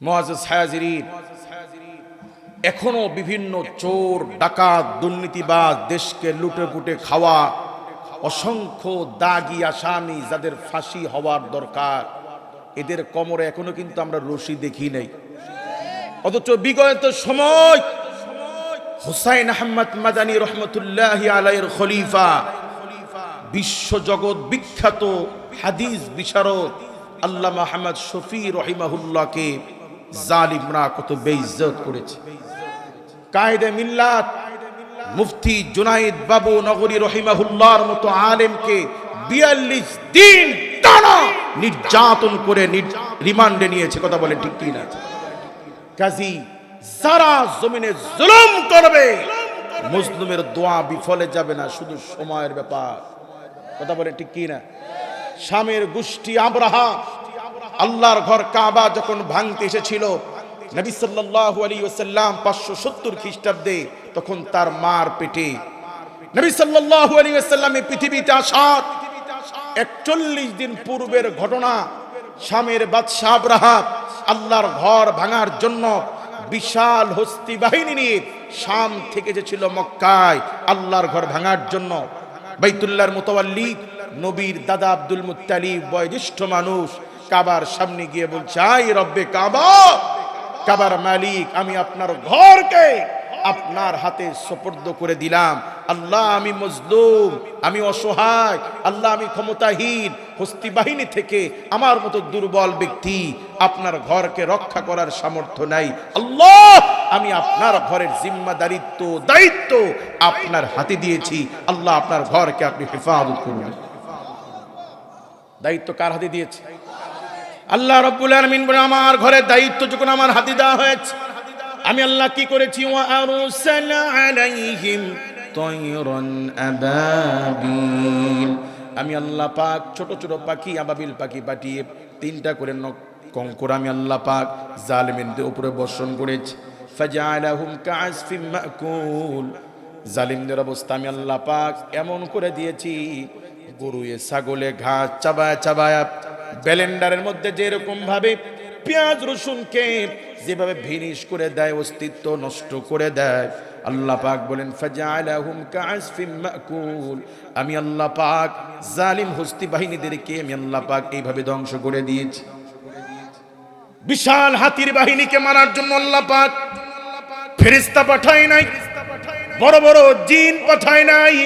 হায়াজিরিন এখনও বিভিন্ন চোর, ডাকাত, দুর্নীতিবাজ, দেশকে লুটে পুটে খাওয়া, অসংখ্য দাগি আসামি যাদের ফাঁসি হওয়ার দরকার, এদের কোমরে এখনও কিন্তু আমরা রশি দেখি নাই। অথচ বিগত সময় হুসাইন আহমদ মাদানী রহমতুল্লাহ আলাইয়ের খলিফা বিশ্বজগৎ বিখ্যাত হাদিস বিশারদ আল্লাহ মাহমদ শফি রহিমাহুল্লাহকে জালিমরা কত বেইজ্জত করেছে। কায়দে মিল্লাত মুফতি জুনাইদ বাবু নগরী রহিমাহুল্লাহর মতো আলেমকে বিয়াল্লিশ দিন টানা নির্যাতন করে রিমান্ডে নিয়েছে, কথা বলে ঠিক কি না কাজী, যারা জমিনে জুলুম করবে, মুসলিমের দোয়া বিফলে যাবে না, শুধু সময়ের ব্যাপার। কথা বলে ঠিক কি না স্বামীর গোষ্ঠী আবরাহা আল্লাহর ঘর কাবা যখন ভাঙতে এসেছিল, নবী সাল্লাল্লাহু আলাইহি ওয়াসাল্লাম 570 খ্রিস্টাব্দে তখন তার মার পেটে, নবী সাল্লাল্লাহু আলাইহি ওয়াসাল্লাম এই পৃথিবীতে আসার 41 দিন পূর্বের ঘটনা, স্বামীর বাদশাহ আব্রাহা আল্লাহর ঘর ভাঙার জন্য বিশাল হস্তি বাহিনী নিয়ে শাম থেকে যে ছিল মক্কায় আল্লাহর ঘর ভাঙার জন্য। বাইতুল্লাহর মোতাল্লি নবীর দাদা আব্দুল মুত্তালিব বয়োজ্যেষ্ঠ মানুষ কাবার সামনে গিয়ে বলছে আই রব্বে কাবা, কাবার মালিক, আমি আপনার ঘরকে আপনার হাতে সোপর্দ করে দিলাম। আল্লাহ আমি মজলুম, আমি অসহায়, আল্লাহ আমি ক্ষমতাহীন, হস্তি বাহিনী থেকে আমার মতো দুর্বল ব্যক্তি, আপনার ঘরকে রক্ষা করার সামর্থ্য নাই। আল্লাহ, আমি আপনার ঘরের জিম্মাদারিত্ব, দায়িত্ব আপনার হাতে দিয়েছি। আল্লাহ আপনার ঘরকে আপনি হেফাজত করুন। দায়িত্ব কার হাতে দিয়েছে? আল্লাহ রব্বুল আলামিন বলে, আমার ঘরের দায়িত্ব যখন আমার হাতে দেওয়া হয়েছে, আমি আল্লাহ কি করেছি? আমি আল্লাহ পাক ছোট ছোট পাখি, আবাবিল পাখি পাঠিয়ে তিনটা করে কঙ্কর আমি আল্লাহ পাক জালিমিনদের উপরে বর্ষণ করেছি। জালিমদের অবস্থা আমি আল্লাহ পাক এমন করে দিয়েছি, গরুয়ে, ছাগলে ঘাস চাবায় চাবায় ব্যালেন্ডারের মধ্যে যেরকম ভাবে পেঁয়াজ রসুনকে যেভাবে ভিনিশ করে দেয়, অস্তিত্ব নষ্ট করে দেয়, আল্লাহ পাক বলেন আমি আল্লাহ পাক জালিম হস্তি বাহিনীদেরকে আমি আল্লাহ পাক এইভাবে ধ্বংস করে দিয়েছি। বিশাল হাতির বাহিনীকে মারার জন্য আল্লাহ পাক ফেরেশতা পাঠায় নাই, বড় বড় জিন পাঠায় নাই।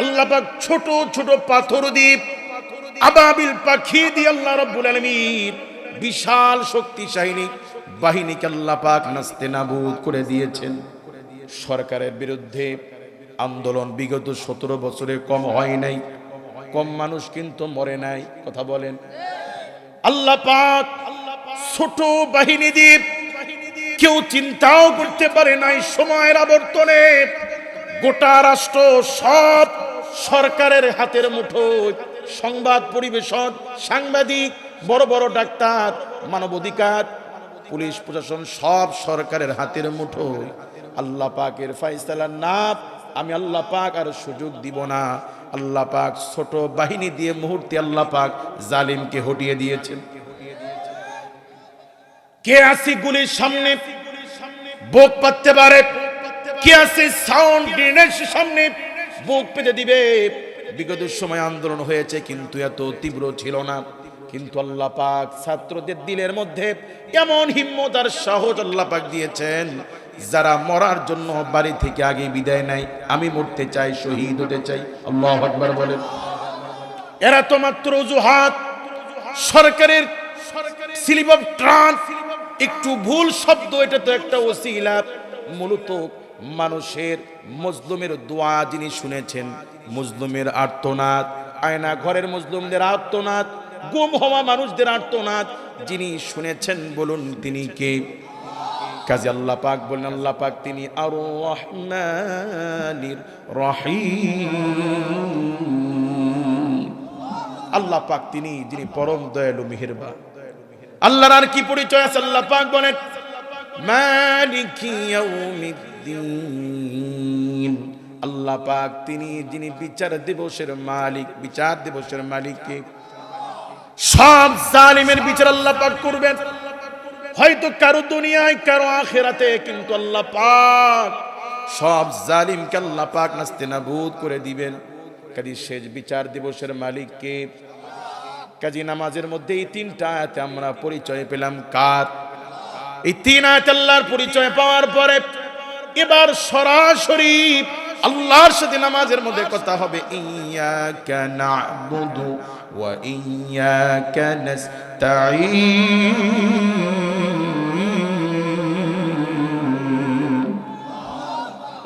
আল্লাহ পাক ছোট ছোট পাথর দ্বীপ আবাবিল পাখি দিয়ে আল্লাহ রাব্বুল আলামিন বিশাল শক্তিশালী বাহিনীকে আল্লাহ পাক নাস্তে নাবুদ করে দিয়েছেন। সরকারের বিরুদ্ধে আন্দোলন বিগত সতেরো বছরে কম হয় নাই। কম মানুষ কিন্তু মরে নাই, কথা বলেন। আল্লাহ পাক ছোট বাহিনী দ্বীপ কেউ চিন্তাও করতে পারে নাই সময়ের আবর্তনে। গোটা রাষ্ট্র সব সরকারের হাতের মুঠোয় সংবাদ পরিবেশন, সাংবাদিক, বড় বড় ডাক্তার, মানবাধিকার, পুলিশ প্রশাসন সব সরকারের হাতের মুঠোয়। আল্লাহ পাকের ফাইসালার নাম আমি আল্লাহ পাক আর সুযোগ দিব না। আল্লাহ পাক ছোট বাহিনী দিয়ে মুহূর্তে আল্লাহ পাক জালিমকে হটিয়ে দিয়েছেন। কে আসি গুলির সামনে? বুক পাততে পারে। কে আসে সাউন্ড গ্রেনেড সামনে? বুক পেতে দিবে। বিগত সময় আন্দোলন হয়েছে, কিন্তু এত তীব্র ছিল না। কিন্তু আল্লাহ পাক ছাত্রদের দিলের মধ্যে এমন হিম্মত আর সাহস আল্লাহ পাক দিয়েছেন, যারা মরার জন্য বাড়ি থেকে আগে বিদায় নাই আমি মরতে চাই, শহীদ হতে চাই। আল্লাহ আকবার বলেন। এরা তো মাত্র অজুহাত। সরকারের স্লিপ অফ ট্রান্স, একটু ভুল শব্দ, এটা তো একটা ওসিলা। মূলত মানুষের মজলুমের দোয়া যিনি শুনেছেন, মজলুমের আর্তনাদ, আয়না ঘরের মজলুমদের আর্তনাদ, গুম হওয়া মানুষদের আর্তনাদ যিনি শুনেছেন বলুন তিনি কে? কাজে আল্লাহ পাক বলেন আল্লাহ পাক তিনি আর রহমানির রহিম। আল্লাহ পাক তিনি, যিনি পরম দয়ালু, মেহেরবান। আল্লাহর আর কি পরিচয় আছে? আল্লাহ পাক বলেন, মালিকি ইয়াউমিদ্দিন। আল্লাহ পাক তিনি, যিনি বিচার দিবসের মালিক, বিচার দিবসের মালিককে সব জালিমের বিচার আল্লাহ পাক করবেন। হয়তো কারও দুনিয়ায়, কারও আখেরাতে, কিন্তু আল্লাহ পাক সব জালিমকে আল্লাহ পাক নাস্তে নাবুদ করে দিবেন। কাজী শেষ বিচার দিবসের মালিককে। কাজী নামাজের মধ্যে এই তিনটা আয়াতে আমরা পরিচয় পেলাম কার? এই তিন আয়াত আল্লাহর পরিচয় পাওয়ার পরে এবার সরাসরি আল্লাহর সাথে নামাজের মধ্যে কথা হবে।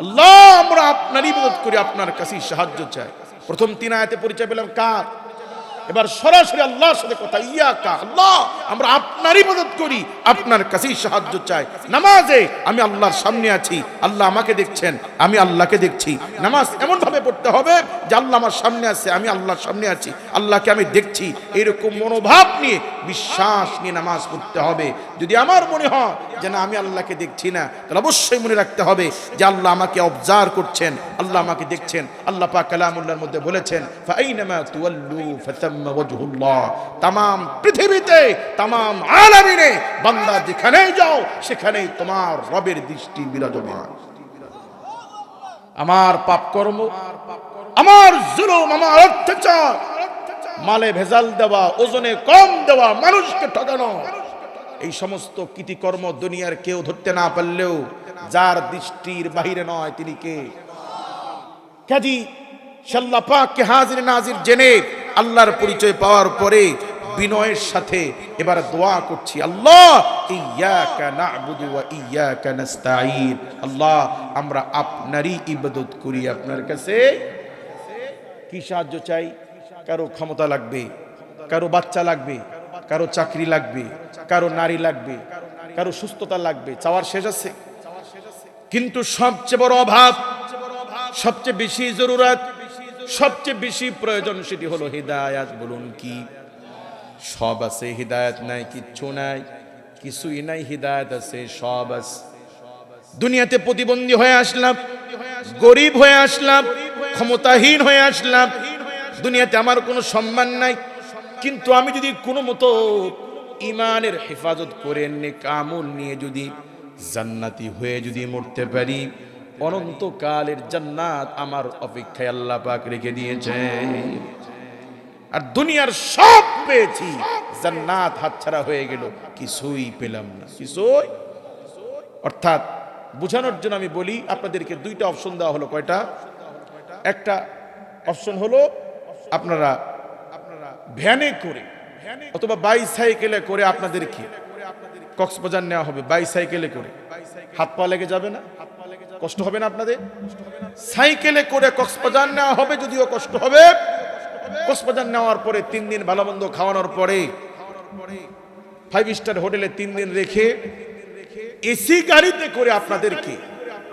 আল্লাহ আমরা আপনারই ইবাদত করি, আপনার কাছেই সাহায্য চাই। প্রথম তিন আয়াতে পরিচয় পেলাম কার? এবার সরাসরি আল্লাহর সাথে কথা, ইয়াকা আল্লাহ, আমরা আপনারই মদত করি, আপনার কাছেই সাহায্য চাই। নামাজে আমি আল্লাহর সামনে আছি, আল্লাহ আমাকে দেখছেন, আমি আল্লাহকে দেখছি। নামাজ এমন ভাবে পড়তে হবে যে আল্লাহ আমার সামনে আছে, আমি আল্লাহর সামনে আছি, আল্লাহকে আমি দেখছি। এরকম মনোভাব নিয়ে, বিশ্বাস নিয়ে নামাজ পড়তে হবে। যদি আমার মনে হয় যে না, আমি আল্লাহকে দেখছি না, তাহলে অবশ্যই মনে রাখতে হবে যে আল্লাহ আমাকে অবজার্ভ করছেন, আল্লাহ আমাকে দেখছেন, আল্লাহ পাক কালামুল্লাহর মধ্যে বলেছেন ফাইনামা তুয়াল্লু ওয়াজহুল্লাহ তাম পৃথিবীতে তাম আলামিনে বান্দা যেখানেই যাও, সেখানেই তোমার রবের দৃষ্টি বিরাজমান। আমার আমার জুলুম, আমার অত্যাচার, মালে ভেজাল দেওয়া, ওজনে কম দেওয়া, মানুষকে ঠকানো এই সমস্ত কৃতিকর্ম দুনিয়ার কেউ ধরতে না পারলেও, যার দৃষ্টির বাহিরে নয় তিনি কে? কাজী সাল্লাহ পাককে হাজির নাজির জেনে আল্লাহর পরিচয় পাওয়ার পরে বিনয়ের সাথে এবার দোয়া করছি, আল্লাহ আল্লাহ, আমরা আপনারই ইবাদত করি, আপনার কাছে কি সাহায্য চাই? কারও ক্ষমতা লাগবে, কারও বাচ্চা লাগবে, কারও চাকরি লাগবে, কারও নারী লাগবে, কারও সুস্থতা লাগবে, চাওয়ার শেষ আছে। কিন্তু সবচেয়ে বড় অভাব, সবচেয়ে বেশি জরুরত সবচেয়ে বেশি প্রয়োজন সেটি হলো হৃদায়াত, বলুন কি? সব আছে, হৃদায়ত নাই, কিচ্ছু নাই, কিছুই নাই, হৃদায়ত আছে, সব আছে। দুনিয়াতে প্রতিবন্ধী হয়ে আসলাম, গরিব হয়ে আসলাম, ক্ষমতাহীন হয়ে আসলাম, দুনিয়াতে আমার কোনো সম্মান নাই। কিন্তু আমি যদি কোনো মতো ইমানের হেফাজত করে কামল নিয়ে যদি জান্নাতি হয়ে যদি মরতে পারি অনন্তকালের জান্নাত আমার অপেক্ষায় আল্লাহ পাক রেখে দিয়েছে আর দুনিয়ার সব পেয়েছি, জান্নাত হাতছাড়া হয়ে গেল, কিছুই পেলাম না, কিছুই। অর্থাৎ বোঝানোর জন্য আমি বলি, আপনাদেরকে দুইটা অপশন দেওয়া হলো কয়টা? একটা অপশন হলো, আপনারা আপনারা ভ্যানে করে, অথবা বাইসাইকেলে করে আপনাদের কি কক্সবাজার নেওয়া হবে বাইসাইকেলে করে। হাত পা লেগে যাবে না? কষ্ট হবে না আপনাদের? সাইকেলে করে কক্সবাজার নেওয়া হবে যদিও কষ্ট হবে। কক্সবাজার নেওয়ার পরে তিন দিন ভালো মন্দ খাওয়ানোর পরে ফাইভ স্টার হোটেলে তিন দিন রেখে এসি গাড়িতে করে আপনাদেরকে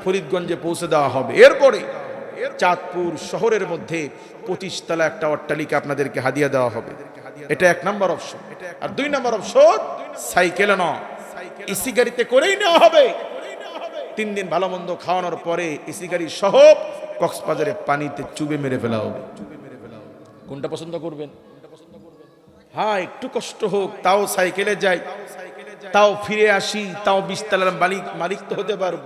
ফরিদগঞ্জে পৌঁছে দেওয়া হবে। এরপরে চাঁদপুর শহরের মধ্যে পঁচিশ তলা একটা অট্টালিকা আপনাদেরকে হাদিয়া দেওয়া হবে। এটা এক নম্বর অপশন আর দুই নম্বর অপশন সাইকেলে ন এসি গাড়িতে করেই নেওয়া হবে। তিন দিন ভালো মন্দ খাওয়ানোর পরে এসি গাড়ি সহ কক্সবাজারে পানিতে চুবে মেরে ফেলা হবে। কোনটা পছন্দ করবেন? হ্যাঁ একটু কষ্ট হোক তাও সাইকেলে যাই। তাও ফিরে আসি তাও বিশতলার মালিক মালিক তো হতে পারব।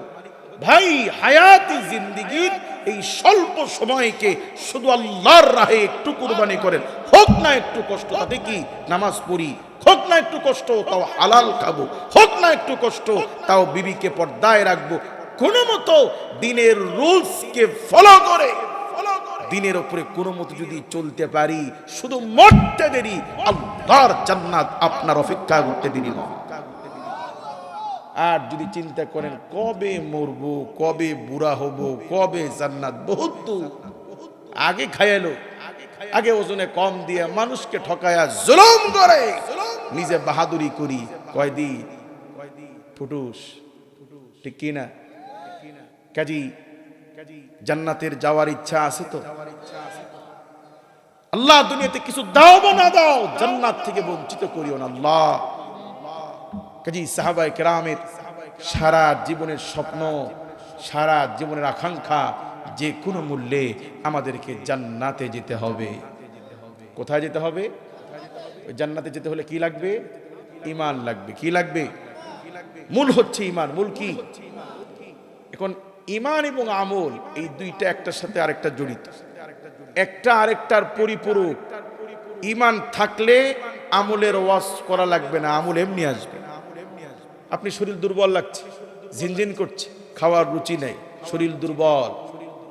ভাই হায়াতি জিন্দিগির এই স্বল্প সময়কে শুধু আল্লাহর রাহে একটু কুরবানি করেন। হোক না একটু কষ্ট, তাতে কি নামাজ পড়ি? হোক না একটু কষ্ট, তাও হালাল খাব। হোক না একটু কষ্ট, তাও বিবিকে পর্দায় রাখব। কোনো মতো দিনের রুলসকে ফলো করে। দিনের ওপরে কোনো মতো যদি চলতে পারি, শুধু মরতে দেরি, আল্লাহর জান্নাত আপনার অপেক্ষা করতে দেরি নয়। আর যদি চিন্তা করেন, কবে মরবো, কবে বুড়া হব, কবে জান্নাত, বহুত আগে খায়ালো আগে ওজনে কম দিয়ে মানুষকে ঠকায়া জুলুম করে। নিজে বাহাদুরি করি। কয়দি ফুটুস। ঠিক কি না? কাজী, জান্নাতের যাওয়ার ইচ্ছা আছে তো? আল্লাহ দুনিয়াতে কিছু দাও বা না দাও, জান্নাত থেকে বঞ্চিত করিও না। আল্লাহ কাজী সাহাবাই কেরামের সারা জীবনের স্বপ্ন, সারা জীবনের আকাঙ্ক্ষা যে কোনো মূল্যে আমাদেরকে জান্নাতে যেতে হবে। কোথায় যেতে হবে? জান্নাতে যেতে হলে কি লাগবে? ইমান লাগবে। কি লাগবে? মূল হচ্ছে ইমান মূল কি? এখন ইমান এবং আমল এই দুইটা একটার সাথে আরেকটা জড়িত। একটা আরেকটার পরিপূরক। ইমান থাকলে আমলের ওয়াজ করা লাগবে না, আমল এমনি আসবে। আপনি শরীর দুর্বল লাগছে, ঝিনঝিন করছে, খাওয়ার রুচি নেই, শরীর দুর্বল,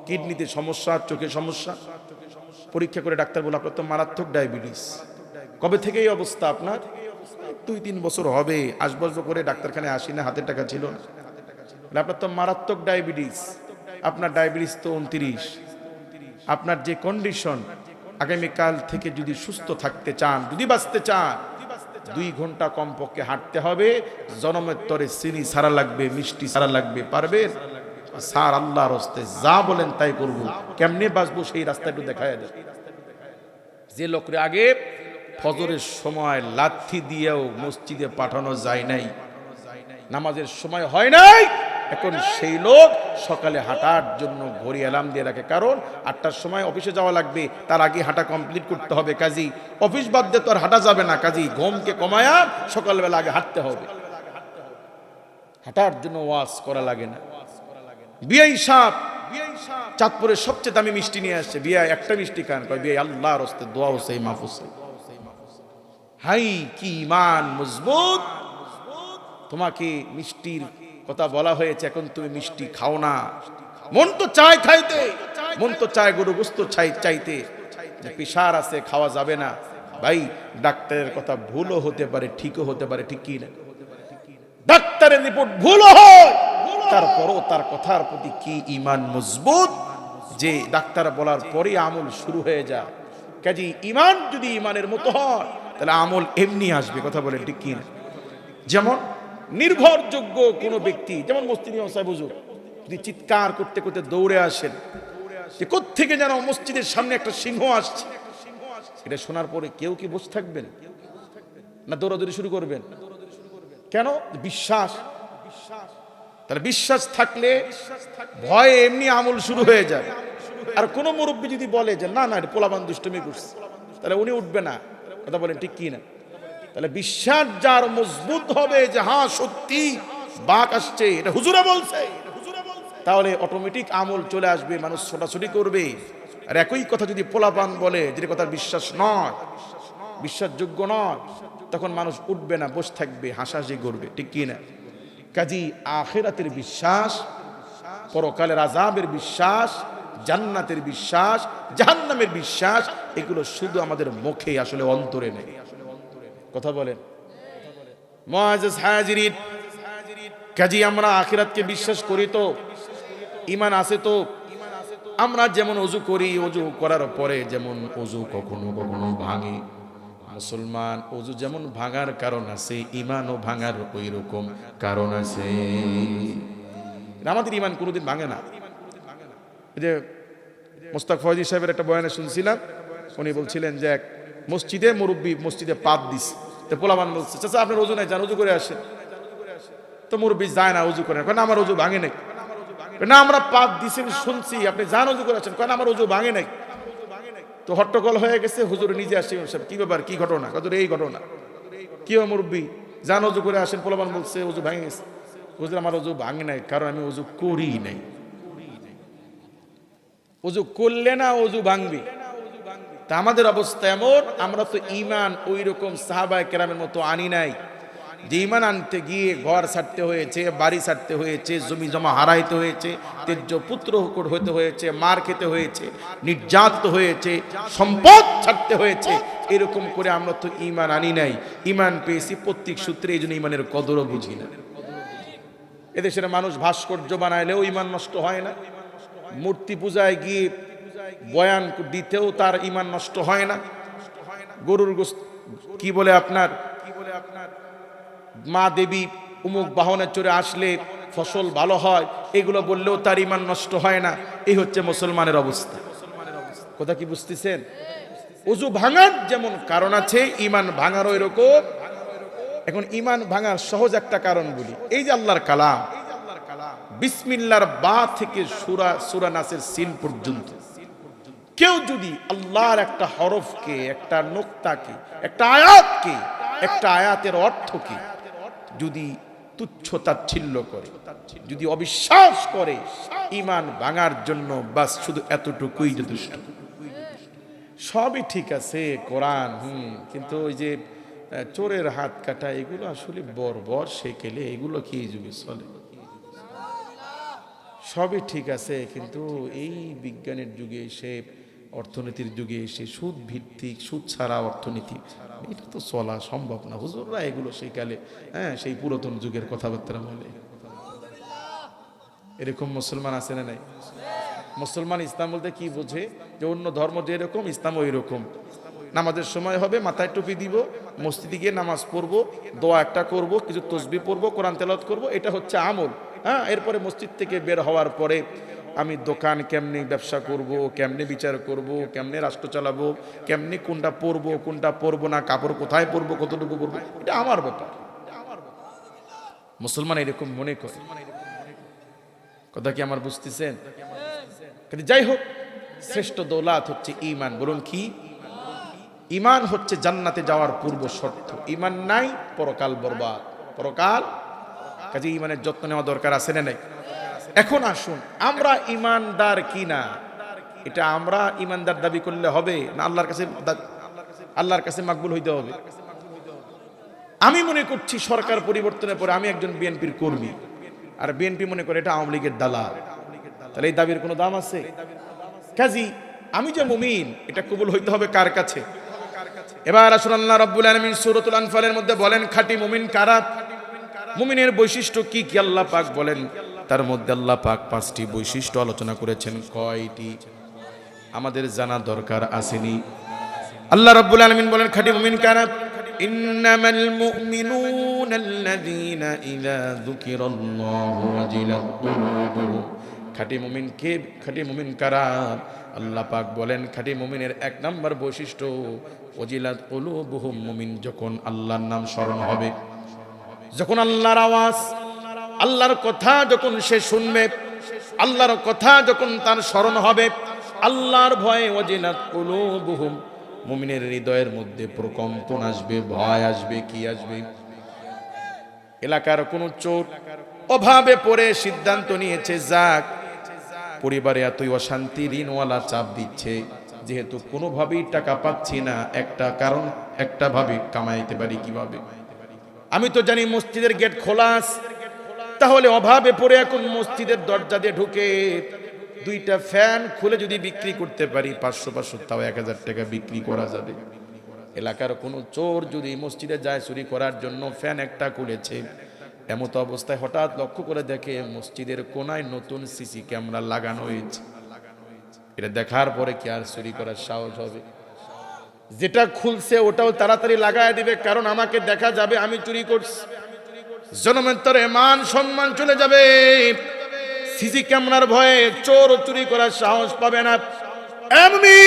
কিডনিতে সমস্যা চোখের সমস্যা। পরীক্ষা করে ডাক্তার বলে আপনার তো মারাত্মক ডায়াবেটিস। কবে থেকে এই অবস্থা আপনার? দুই, তিন বছর হবে আসবসব করে ডাক্তারখানায় আসি না হাতের টাকা ছিল না। আপনার তো মারাত্মক ডায়াবেটিস। আপনার ডায়াবেটিস তো উনত্রিশ। আপনার যে কন্ডিশন আগামীকাল থেকে যদি সুস্থ থাকতে চান, যদি বাঁচতে চান দুই ঘণ্টা কমপক্ষে হাঁটতে হবে। জনমের তরে চিনি সারা লাগবে, মিষ্টি সারা লাগবে, পারবে? সার আল্লাহ রস্তে যা বলেন তাই করব। কেমনে বাঁচবো সেই রাস্তা একটু দেয় যে লোকরে আগে ফজরের সময় লাথি দিয়েও মসজিদে পাঠানো যায় নাই, নামাজের সময় হয় নাই। এখন সেই লোক সকালে হাঁটার জন্য ঘড়ি অ্যালার্ম দিয়ে রাখে। কারণ আটটার সময় অফিসে যাওয়া লাগবে, তার আগে হাঁটা কমপ্লিট করতে হবে কাজী। অফিস বাদ দিয়ে তো আর হাঁটা যাবে না কাজী, ঘুমকে কমায়া সকালবেলা আগে হাঁটতে হবে। হাঁটার জন্য ওয়াজ করা লাগে না। বিয়াই সাপ চাঁদপুরের সবচেয়ে দামি মিষ্টি নিয়ে আসছে। বিয়া একটা মিষ্টি খান। কয় বিয়ে আল্লাহর হস্তে দোয়া হোসেই মাহফুজ হাই, কি ইমান, মজবুত। তোমাকে মিষ্টির কথা বলা হয়েছে, এখন তুমি মিষ্টি খাও না। মন তো চায় খাইতে, মন তো চায় গরু গোস্ত চাই, চাইতে। যে পিসার আছে, খাওয়া যাবে না। ভাই, ডাক্তারের কথা ভুলও হতে পারে, ঠিকও হতে পারে, ঠিক কি না? ডাক্তারের রিপোর্ট ভুলও হয়। তারপরও তার কথার প্রতি কি ইমান মজবুত? যে ডাক্তার বলার পরে আমল শুরু হয়ে যায় কাজী ইমান যদি ইমানের মতো হয়, তাহলে আমল এমনি আসবে, কথা বলেন ঠিক কি না? যেমন নির্ভরযোগ্য কোনো ব্যক্তি, যেমন মস্তিনী সাহেব হুজুর, যদি চিৎকার করতে করতে দৌড়ে আসেন, যে কোত্থেকে যেন মসজিদের সামনে একটা সিংহ আসছে, এটা শোনার পরে কেউ কি বসে থাকবেন? না দৌড়াদৌড়ি শুরু করবেন? কেন? বিশ্বাস। তাহলে বিশ্বাস থাকলে ভয়ে এমনি আমল শুরু হয়ে যায়। আর কোন মুরব্বী যদি বলে যে, না না, এটা পোলাবান দুষ্টমি করছে, তাহলে উনি উঠবে না। কথা বলেন ঠিক কি না তাহলে বিশ্বাস যার মজবুত হবে যে হ্যাঁ সত্যি বাঘ আসছে, এটা হুজুরা বলছে। তাহলে অটোমেটিক আমল চলে আসবে, মানুষ ছোটাছুটি করবে। আর একই কথা যদি পোলাপান বলে যে কথা বিশ্বাস নয়, বিশ্বাসযোগ্য নয়, তখন মানুষ উঠবে না, বসে থাকবে, হাসাহাসি করবে, ঠিক কি না? কাজী আখেরাতের বিশ্বাস, পরকালের আজাবের বিশ্বাস, জান্নাতের বিশ্বাস, জাহান্নামের বিশ্বাস, এগুলো শুধু আমাদের মুখে আসলে অন্তরে নেই। কথা বলেন। কাজী আমরা আখিরাতকে বিশ্বাস করি তো ইমান আছে তো। আমরা যেমন অজু করি, অজু করার পরে যেমন অজু কখনো কখনো ভাঙে। মুসলমান, অজু যেমন ভাঙার কারণ আছে ইমানও ভাঙার ওই রকম কারণ আছে। আমাদের ইমান কোনোদিন ভাঙে না। যে মোস্তাক ফয়জি সাহেবের একটা বয়ানে শুনছিলাম, উনি বলছিলেন যে এক মসজিদে মুরব্বী মসজিদে পাত দিস তো পোলামান বলছে, চাচা, আপনার ওজু নাই, যান উজু করে আসেন। তো মুরব্বী যায় না উজু করে না। আমার উজু ভাঙে নাই। না, আমরা পাত দিছেন শুনছি, আপনি যান উজু করে আসেন। কেন আমার উজু ভাঙে নাই। তো হট্টগোল হয়ে গেছে, হুজুর নিজে আসছে সাহেব, কি ব্যাপার, কি ঘটনা? কত এই ঘটনা। কি মুরব্বী? যান উজু করে আসেন পোলামান বলছে উজু ভাঙে গেছে। হুজুর, আমার উজু ভাঙে নাই, কারণ আমি উজু করি নাই। উজু করলে না উজু ভাঙবি। তা আমাদের অবস্থা এমন, আমরা তো ইমান ওই রকম সাহাবায় কেরামের মতো আনি নাই। যে ইমান আনতে গিয়ে ঘর ছাড়তে হয়েছে, বাড়ি ছাড়তে হয়েছে, জমি জমা হারাইতে হয়েছে, তেজ্য পুত্র হুকুর হতে হয়েছে, মার খেতে হয়েছে, নির্যাতিত হয়েছে, সম্পদ ছাড়তে হয়েছে, এরকম করে আমরা তো ইমান আনি নাই। ইমান পেয়েছি প্রত্যেক সূত্রে, এই জন্য ইমানের কদরও বুঝি না। এদেশের মানুষ ভাস্কর্য বানাইলেও ইমান নষ্ট হয় না। মূর্তি পূজায় গিয়ে বয়ান দিতেও তার ইমান নষ্ট হয় না। গরুর কি বলে আপনার? মা দেবী উমুক বাহনে চড়ে আসলে ফসল ভালো হয়, এগুলো বললেও তার ইমান নষ্ট হয় না। এই হচ্ছে মুসলমানের অবস্থা। কথা কি বুঝতেছেন? উজু ভাঙার যেমন কারণ আছে ইমান ভাঙারও এরকম। এখন ইমান ভাঙার সহজ একটা কারণ বলি। এই যে আল্লাহর কালাম বিসমিল্লার বা থেকে সুরা সুরা নাসের সিন পর্যন্ত। কেউ যদি আল্লাহর একটা হরফকে, একটা নোক্তাকে, একটা আয়াতকে, একটা আয়াতের অর্থকে যদি তুচ্ছ তাচ্ছিল্য করে, যদি অবিশ্বাস করে ইমান ভাঙার জন্য, বাস শুধু এতটুকুই যথেষ্ট। সবই ঠিক আছে, কোরআন, হুম, কিন্তু ওই যে চোরের হাত কাটা, এগুলো আসলে বর্বর সেকেলে, এগুলো কি যুগে চলে? সবই ঠিক আছে, কিন্তু এই বিজ্ঞানের যুগে এসে অর্থনীতির যুগে এসে সুদ ভিত্তিক সুদ ছাড়া অর্থনীতি। এটা তো চলা সম্ভব না। হুজুররা এগুলো সেই কালে হ্যাঁ সেই পুরাতন যুগের কথাবার্তা বলে। এরকম মুসলমান আছে না নাই? মুসলমান ইসলাম বলতে কি বোঝে? যে অন্য ধর্ম যেরকম, ইসলাম ওই রকম নামাজের সময় হবে, মাথায় টুপি দিব, মসজিদে গিয়ে নামাজ পড়ব, দোয়া একটা করব, কিছু তসবি পড়ব, কোরআন তেলাত করব, এটা হচ্ছে আমল। হ্যাঁ এরপরে মসজিদ থেকে বের হওয়ার পরে আমি দোকান কেমনি ব্যবসা করব, কেমনি বিচার করব, কেমনি রাষ্ট্র চালাবো, কেমনি কোনটা পরবো কোনটা পরবো না, কাপড় কোথায় পরবো, কতটুকু পরবো, এটা আমার ব্যাপার। মুসলমান এরকম মনে করে। কথা কি আমার বুঝতেছেন? কিন্তু যাই হোক, শ্রেষ্ঠ দৌলাত হচ্ছে ইমান বলুন কি? ইমান হচ্ছে জান্নাতে যাওয়ার পূর্ব শর্ত। ইমান নাই, পরকাল বরবাদ। পরকাল? কাজে ইমানের যত্ন নেওয়া দরকার আছে না নাই? এখন আসুন, আমরা ইমানদার কি না এটা আমরা ইমানদার দাবি করলে হবে না আল্লাহর কাছে আল্লাহর কাছে মাকবুল হইতে হবে? আমি মনে করছি সরকার পরিবর্তনের পরে আমি একজন বিএনপির কর্মী। আর বিএনপি মনে করে এটা আওয়ামী লীগের দালাল। তাহলে এই দাবির কোনো দাম আছে? কাজী, আমি যে মুমিন, এটা কবুল হইতে হবে কার কাছে? এবার আসুন, আল্লাহ রব্বুল আলমিন সুরতুল আনফালের মধ্যে বলেন, খাঁটি মুমিন কারা? মুমিনের বৈশিষ্ট্য কি কি আল্লাহ পাক বলেন? তার মধ্যে আল্লাহ পাক পাঁচটি বৈশিষ্ট্য আলোচনা করেছেন। কয়টি? আমাদের জানা দরকার আসেনি। আল্লাহ রাব্বুল আলামিন বলেন, খাঁটি মুমিন কারা? ইন্নামাল মুমিনুনা আল্লাযীনা ইযা যুকিরাল্লাহু ওয়াজিলাত কুলুবুহুম খাঁটি মুমিন কে? খাঁটি মুমিন কারা? আল্লাহ পাক বলেন, খাঁটি মুমিনের এক নাম্বার বৈশিষ্ট্য, ওয়াজিলাত কুলুবুহুম মুমিন, যখন আল্লাহর নাম স্মরণ হবে। যখন আল্লাহর আওয়াজ আল্লাহর কথা যখন সে শুনবে, আল্লাহর কথা যখন তার স্মরণ হবে, আল্লাহর ভয়ে ওয়াজিলাত কুলুবুহুম, মুমিনের হৃদয়ের মধ্যে প্রকম্পন আসবে, ভয় আসবে, কি আসবে এলাকার কোনো চোর অভাবে পড়ে সিদ্ধান্ত নিয়েছে, যাক, পরিবারে এতই অশান্তি, ঋণওয়ালা চাপ দিচ্ছে, যেহেতু কোনোভাবেই টাকা পাচ্ছি না, একটা কারণ, একটা ভাবে কামাইতে পারি কীভাবে আমি তো জানি মসজিদের গেট খোলা আছে। তাহলে অভাবে পড়ে এখন মসজিদের দরজা দিয়ে ঢুকে দুইটা ফ্যান খুলে যদি বিক্রি করতে পারি, পাঁচশো পাঁচশো, তাও এক হাজার টাকা বিক্রি করা যাবে। এলাকার কোনো চোর যদি মসজিদে যায় চুরি করার জন্য ফ্যান একটা খুলেছে, এমতো অবস্থায় হঠাৎ লক্ষ্য করে দেখে মসজিদের কোনায় নতুন সিসি ক্যামেরা লাগানো হয়েছে। এটা দেখার পরে কি আর চুরি করার সাহস হবে? যেটা খুলছে ওটাও তাড়াতাড়ি লাগায় দিবে, কারণ আমাকে দেখা যাবে আমি চুরি করছি। জনমের মান সম্মান চলে যাবে। সিসি ক্যামেরার ভয়ে চোর চুরি করার সাহস পাবে না। এমনি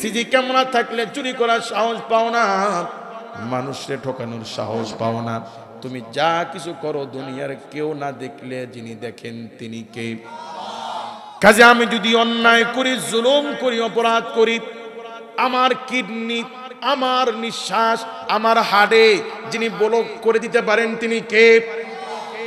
সিজি ক্যামেরা থাকলে চুরি করার সাহস পাও না। মানুষকে ঠকানোর সাহস পাও না। তুমি যা কিছু করো দুনিয়ার কেউ না দেখলে যিনি দেখেন তিনি কে। কাজে আমি যদি অন্যায় করি, জুলুম করি, অপরাধ করি, আমার কিডনি আমার নিঃশ্বাস, আমার হাড়ে যিনি বলক করে দিতে পারেন তিনি কে?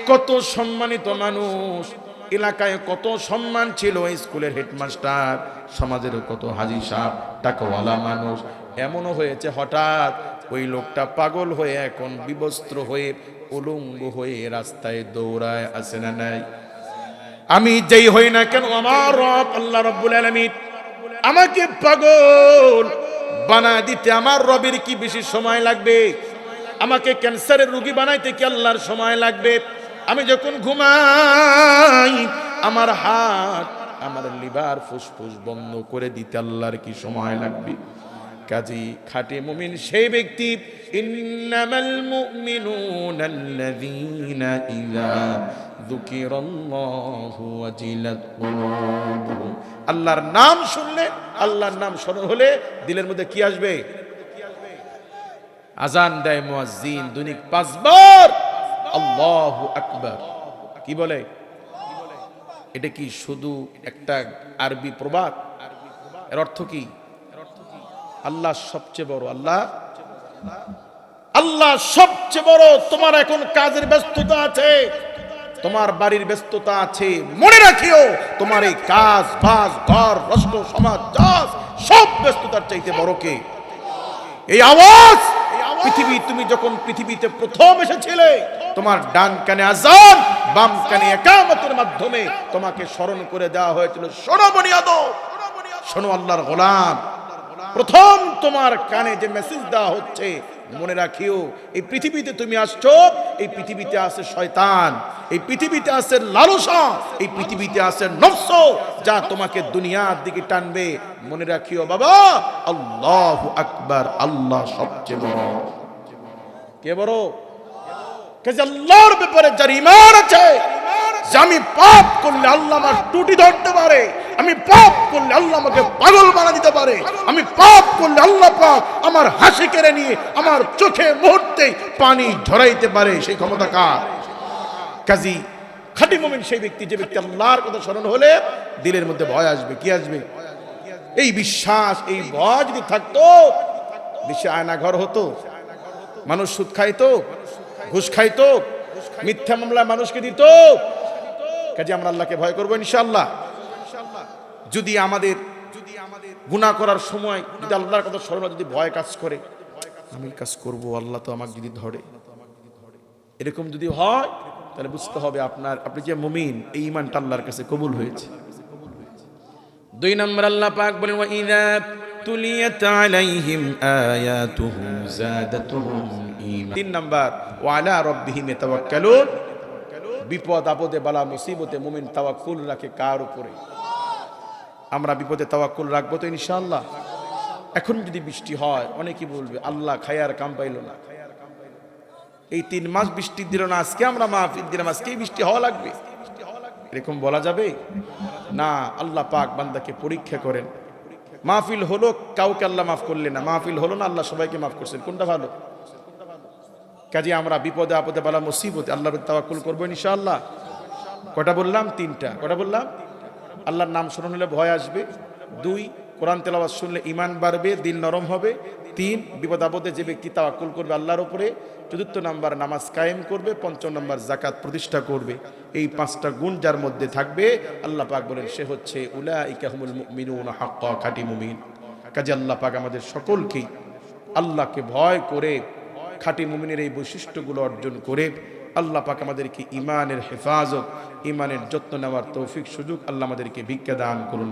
কত সম্মানিত মানুষ। এলাকায় কত সম্মান ছিল স্কুলের হেডমাস্টার, সমাজের কত হাজি সাহ টাকাওয়ালা মানুষ। এমনও হয়েছে হঠাৎ ওই লোকটা পাগল হয়ে এখন বিবস্ত্র হয়ে উলঙ্গ হয়ে রাস্তায় দৌড়ায় আসে না নাই? আমি যেই হই না কেন, আমার রব আল্লাহ রব্বুল আলামিন আমাকে পাগল বানা দিতে আমার রবের কি বেশি সময় লাগবে? আমাকে ক্যান্সারের রুগী বানাইতে কি আল্লাহর সময় লাগবে? আমি যখন ঘুমাই, আমার হাত, আমার লিভার ফুসফুস বন্ধ করে দিতে আল্লাহর কি সময় লাগবে? কাজী খাটে মুমিন সেই ব্যক্তি, ইন্নামাল মুমিনুনা আল্লাযীনা ইযা যুকিরাল্লাহু ওয়াজিলাত কুলুবুহুম। আল্লাহর নাম শুনলে, আল্লাহর নাম স্মরণ হলে দিলের মধ্যে কি আসবে? আজান দেয় মুয়াজ্জিন, দৈনিক পাঁচবার, আল্লাহু আকবার। কি বলে? এটা কি শুধু একটা আরবি প্রবাদ? এর অর্থ কি? আল্লাহ সবচেয়ে বড় আল্লাহ। আল্লাহ সবচেয়ে বড়, তোমার এখন কাজের ব্যস্ততা আছে। তোমার বাড়ির ব্যস্ততা আছে। মনে রাখিও, তোমার এই কাজ, বাজ, ঘর, রাষ্ট্র, সমাজ, চাষ, সব ব্যস্ততার চাইতে বড় কে? এই আওয়াজ, পৃথিবী, তুমি যখন পৃথিবীতে প্রথম এসেছিলে, তোমার ডান কানে আজান বাম কানে একামতের মাধ্যমে তোমাকে স্মরণ করে দেওয়া হয়েছিল। শোনো বনিয়াদ শোনো আল্লাহর গোলাম। প্রথম তোমার কানে যে মেসেজ দেওয়া হচ্ছে, মনে রাখিও, এই পৃথিবীতে তুমি আসছো, এই পৃথিবীতে আছে শয়তান, এই পৃথিবীতে আছে লালসা, এই পৃথিবীতে আছে নফস যা তোমাকে দুনিয়ার দিকে টানবে। মনে রাখিও বাবা, আল্লাহ আকবার, আল্লাহ সবচেয়ে বড়। কে বড়? কাজে আল্লাহর ব্যাপারে যার ইমান আছে, যে আমি পাপ করলে আল্লাহ আমার টুটি ধরতে পারে। আমি পাপ করলে আল্লাহ আমাকে পাগল বানা দিতে পারে। আমি পাপ করলে আল্লাহ পাক আমার হাসি কেড়ে নিয়ে আমার চোখে মুহূর্তে পানি ঝরাইতে পারে। সেই ক্ষমতা কার? কাজী খাটি মুমিন সেই ব্যক্তি, যে ব্যক্তি আল্লাহর কথা স্মরণ হলে দিলের মধ্যে ভয় আসবে। কি আসবে? এই বিশ্বাস, এই ভয় যদি থাকতো, দেশে আয়না ঘর হতো, মানুষ সুদ খাইতো, ঘুষ খাইতো, মিথ্যা মামলা মানুষকে দিত। কাজে আমরা আল্লাহকে ভয় করব ইনশাআল্লাহ। যদি আমাদের যদি আমাদের গুনাহ করার সময় যদি আল্লাহর কথা স্মরণ যদি ভয় কাজ করে। আমি কাজ করব, আল্লাহ তো আমাকে যদি ধরে। এরকম যদি হয়, তাহলে বুঝতে হবে আপনার, আপনি যে মুমিন, এই ইমানটা আল্লাহর কাছে কবুল হয়েছে। দুই নম্বর আল্লাহ পাক বলেন, ওয়া ইযা তুলিয়াত আলাইহিম আয়াতুহু যাদাতুহুম ঈমান। তিন নম্বর, ওয়া আলা রাব্বিহিম ইয়াতাওয়াক্কালুন বিপদ, আপদে, বালা, মুসিবতে মুমিন তাওয়াক্কুল রাখে কার উপরে? আমরা বিপদে তাওয়াক্কুল রাখব তো ইনশাআল্লাহ। এখন যদি বৃষ্টি হয়, অনেকেই বলবে, আল্লাহ খায়ার কাম পাইলো না। এই তিন মাস বৃষ্টি দিল না, আজকে আমরা মাহফিল দিলাম, আজকেই বৃষ্টি হওয়া লাগবে। এরকম বলা যাবে? না, আল্লাহ পাক বান্দাকে পরীক্ষা করেন। মাহফিল হলো, কাউকে আল্লাহ মাফ করলেন না। মাহফিল হলো না, আল্লাহ সবাইকে মাফ করছেন। কোনটা ভালো? কাজে আমরা বিপদে আপদে বালা মুসিবতে আল্লাহর তাওয়াক্কুল করব ইনশাআল্লাহ। কটা বললাম? তিনটা। কটা বললাম? আল্লাহর নাম স্মরণ হলে ভয় আসবে। দুই, কোরআন তেলাওয়াত শুনলে ইমান বাড়বে, দিল নরম হবে। তিন, বিপদ আপদে যে ব্যক্তি তাওয়াক্কুল করবে আল্লাহর উপরে। চতুর্থ নাম্বার, নামাজ কায়েম করবে। পঞ্চম নাম্বার জাকাত প্রতিষ্ঠা করবে। এই পাঁচটা গুণ যার মধ্যে থাকবে, আল্লাহ পাক বলেন, সে হচ্ছে উলা ইকাহুমুল মুমিনুন হাক্কা খাঁটি মুমিন। কাজে আল্লাহ পাক আমাদের সকলকেই আল্লাহকে ভয় করে খাঁটি মুমিনের এই বৈশিষ্ট্যগুলো অর্জন করে আল্লাহ পাক আমাদেরকে ইমানের হেফাজত ইমানের যত্ন নেওয়ার তৌফিক সুযোগ আল্লাহ আমাদেরকে ভিক্ষা দান করুন।